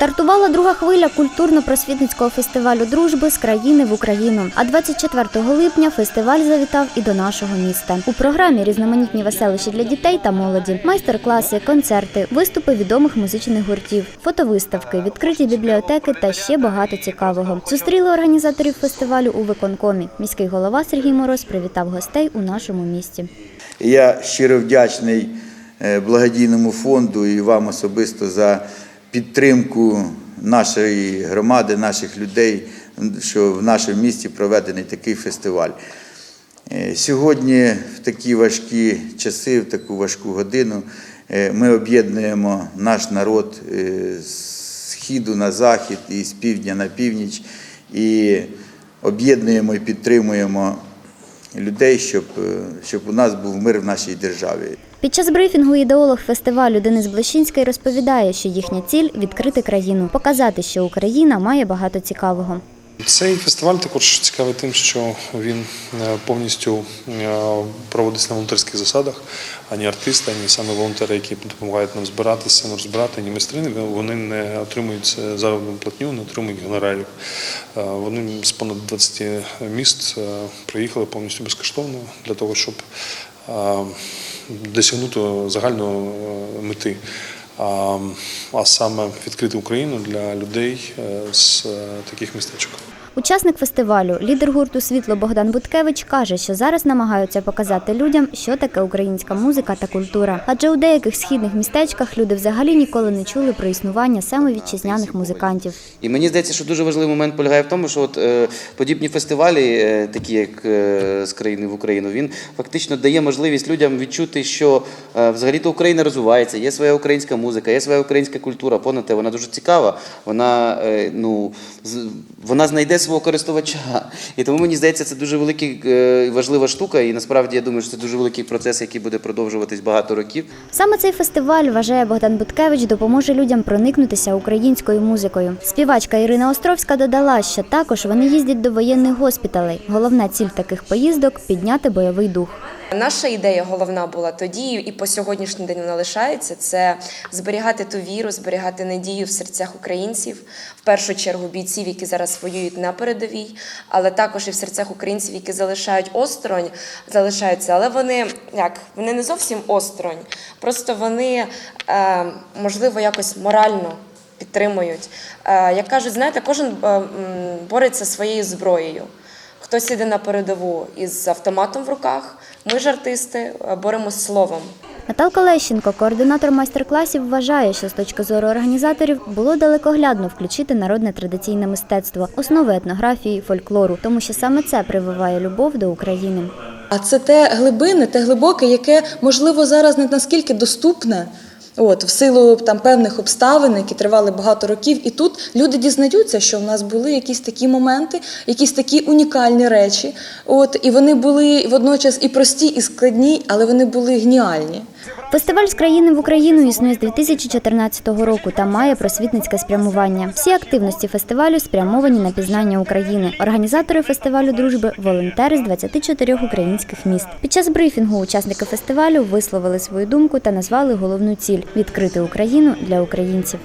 Стартувала друга хвиля культурно-просвітницького фестивалю дружби з країни в Україну. А 24 липня фестиваль завітав і до нашого міста. У програмі різноманітні веселищі для дітей та молоді, майстер-класи, концерти, виступи відомих музичних гуртів, фотовиставки, відкриті бібліотеки та ще багато цікавого. Зустріли організаторів фестивалю у виконкомі. Міський голова Сергій Мороз привітав гостей у нашому місті. Я щиро вдячний е, благодійному фонду і вам особисто за підтримку нашої громади, наших людей, що в нашому місті проведений такий фестиваль. Е, Сьогодні, в такі важкі часи, в таку важку годину, е, ми об'єднуємо наш народ е, з східу на захід і з півдня на північ, і об'єднуємо і підтримуємо людей, щоб, е, щоб у нас був мир в нашій державі. Під час брифінгу ідеолог фестивалю Денис Блещинський розповідає, що їхня ціль відкрити країну, показати, що Україна має багато цікавого. Цей фестиваль також цікавий тим, що він е, повністю е, проводиться на волонтерських засадах, ані артисти, ані саме волонтери, які допомагають нам збиратися, нам збирати, ані майстрини, вони не отримують заробітну платню, не отримують гонорарів. Е, Вони з понад 20 міст е, приїхали повністю безкоштовно для того, щоб е, досягнути загальної мети. А, саме відкрити Україну для людей е, з е, таких містечок. Учасник фестивалю, лідер гурту Світло Богдан Буткевич каже, що зараз намагаються показати людям, що таке українська музика та культура. Адже у деяких східних містечках люди взагалі ніколи не чули про існування саме вітчизняних музикантів. І мені здається, що дуже важливий момент полягає в тому, що от, е, подібні фестивалі, е, такі як е, з країни в Україну, він фактично дає можливість людям відчути, що е, взагалі-то Україна розвивається, є своя українська музика, є своя українська культура. Понад те, вона дуже цікава. Вона е, ну з- вона знайде свого користувача. І тому мені здається, це дуже велика е, важлива штука. І насправді я думаю, що це дуже великий процес, який буде продовжуватись багато років. Саме цей фестиваль, вважає Богдан Буткевич, допоможе людям проникнутися українською музикою. Співачка Ірина Островська додала, що також вони їздять до воєнних госпіталей. Головна ціль таких поїздок підняти бойовий дух. Наша ідея головна була тоді, і по сьогоднішній день вона лишається. Це зберігати ту віру, зберігати надію в серцях українців, в першу чергу бійців, які зараз воюють на передовій, але також і в серцях українців, які залишають осторонь, залишаються. Але вони як вони не зовсім осторонь, просто вони е, можливо якось морально підтримують. Е, як кажуть, знаєте, кожен е, бореться своєю зброєю. Хтось іде на передову із автоматом в руках. Ми ж артисти боремось словом. Наталка Лещенко, координатор майстер-класів, вважає, що з точки зору організаторів було далекоглядно включити народне традиційне мистецтво, основи етнографії, фольклору, тому що саме це прививає любов до України. А це те глибини, те глибоке, яке можливо зараз не наскільки доступне. От, в силу там певних обставин, які тривали багато років, і тут люди дізнаються, що в нас були якісь такі моменти, якісь такі унікальні речі. От, і вони були водночас і прості, і складні, але вони були геніальні. Фестиваль з країни в Україну існує з 2014 року та має просвітницьке спрямування. Всі активності фестивалю спрямовані на пізнання України. Організатори фестивалю дружби волонтери з 24 українських міст. Під час брифінгу учасники фестивалю висловили свою думку та назвали головну ціль відкрити Україну для українців.